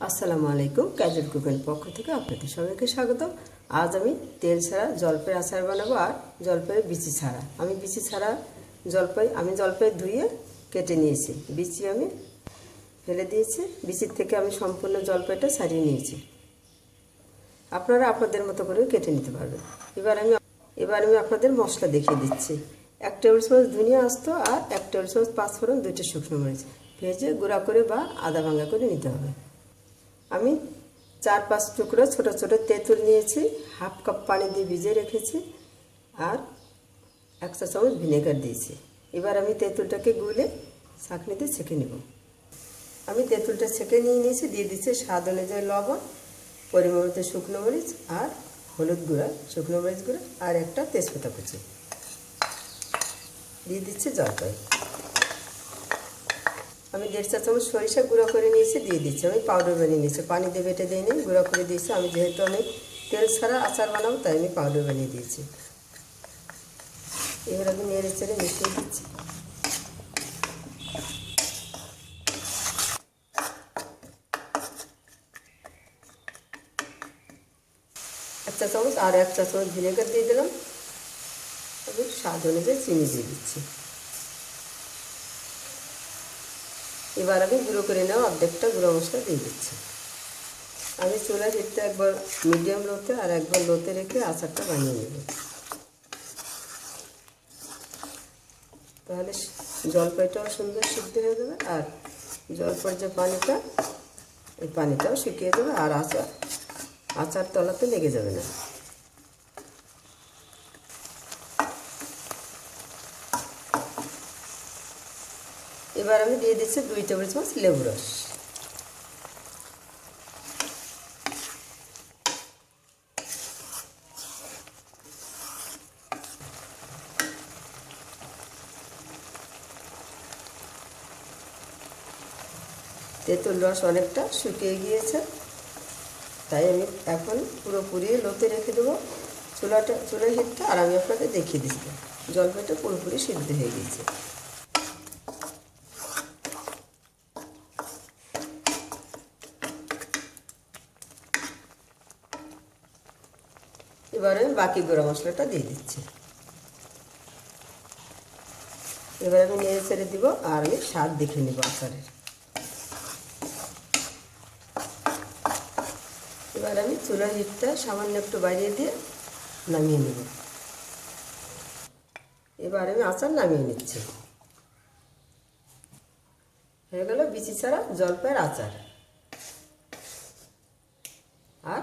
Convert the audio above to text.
আসসালামু আলাইকুম ক্যাজুয়াল কুকের পক্ষ থেকে আপনাদের সবাইকে স্বাগত আজ আমি তেল ছাড়া জলপাই আচার বানাবো আর জলপাই বিচি ছাড়া। আমি বিচি ছাড়া জলপাই, আমি জলপাই ধুয়ে কেটে নিয়েছি। বিচি আমি ফেলে দিয়েছি। বিচির থেকে আমি সম্পূর্ণ জলপাইটা ছাড়িয়ে নিয়েছি। আপনারা আপনাদের মতো করে কেটে নিতে পারবেন। এবার আমি এবার আমি আপনাদের মশলা দেখিয়ে দিচ্ছি। এক টেবিল চামচ ধনিয়া আসতো আর এক টেবিল চামচ পাঁচফোড়ন দুইটা শুকনো মরিচ। ভেজে গুঁড়া করে বা আদা ভাঙা করে নিতে হবে। আমি চার পাঁচ টুকরো ছোট ছোট তেঁতুল নিয়েছি, হাফ কাপ পানি দিয়ে ভিজিয়ে রেখেছি আর এক চা চামচ ভিনেগার দিয়েছি। এবার আমি তেঁতুলটাকে গুলে ছাঁকনিতে ছেঁকে নেব। আমি তেঁতুলটা ছেঁকে নিয়ে নিয়েছি, দিয়ে দিচ্ছি স্বাদ অনুযায়ী লবণ, পরিমাণ মতো শুকনো মরিচ আর হলুদ গুঁড়া, শুকনো মরিচ গুঁড়া আর একটা তেজপাতা কুচি। দিয়ে দিচ্ছি জলপাই। আমি দেড় চা চামচ সরিষা গুঁড়ো করে নিয়েছি, দিয়ে দিচ্ছি। আমি পাউডার বানিয়ে নিয়েছি। পানি দিয়ে বেটে দিইনি, গুঁড়ো করে দিয়েছি। আমি যেহেতু আমি তেল ছাড়া আচার বানাবো, তাই আমি পাউডার বানিয়ে দিয়েছি। এবার আমি নেড়ে চেড়ে মিশিয়ে দিচ্ছি। এক চা চামচ আর এক চা চামচ ভিনেগার দিয়ে দিলাম। আমি স্বাদ অনুযায়ী চিনি দিয়ে দিচ্ছি। এবার আমি গুঁড়ো করে নেওয়া অর্ধেকটা গুঁড়ো মশলা দিয়ে দিচ্ছি। আমি চুলা হিটটা একবার মিডিয়াম লোতে আর একবার লোতে রেখে আচারটা বানিয়ে নেব। তাহলে জলপাইটাও সুন্দর সিদ্ধ হয়ে যাবে আর জলপাই যে পানিটা, এই পানিটাও শুকিয়ে যাবে আর আচার আচার তলাতে লেগে যাবে না। এবার আমি দিয়ে দিচ্ছি দুই টেবিল চামচ লেবু রস। তেঁতুল রস অনেকটা শুকিয়ে গিয়েছে, তাই আমি এখন পুরোপুরি লোতে রেখে দেবো চুলাটা, চুলার হিটটা, আর আমি আপনাকে দেখিয়ে দিচ্ছি। জলপাইটা পুরোপুরি সিদ্ধ হয়ে গিয়েছে। এবার আমি বাকি গুঁড়ো মশলাটা দিয়ে দিচ্ছি। এবার আমি নেড়ে ছেড়ে দিব আর আমি স্বাদ দেখে নিব আচারের। এবার আমি চুলার হিটটা সামান্য একটু বাড়িয়ে দিয়ে নামিয়ে নেব। এবার আমি আচার নামিয়ে নিচ্ছি। হয়ে গেল বিচি ছাড়া জলপাইয়ের আচার আর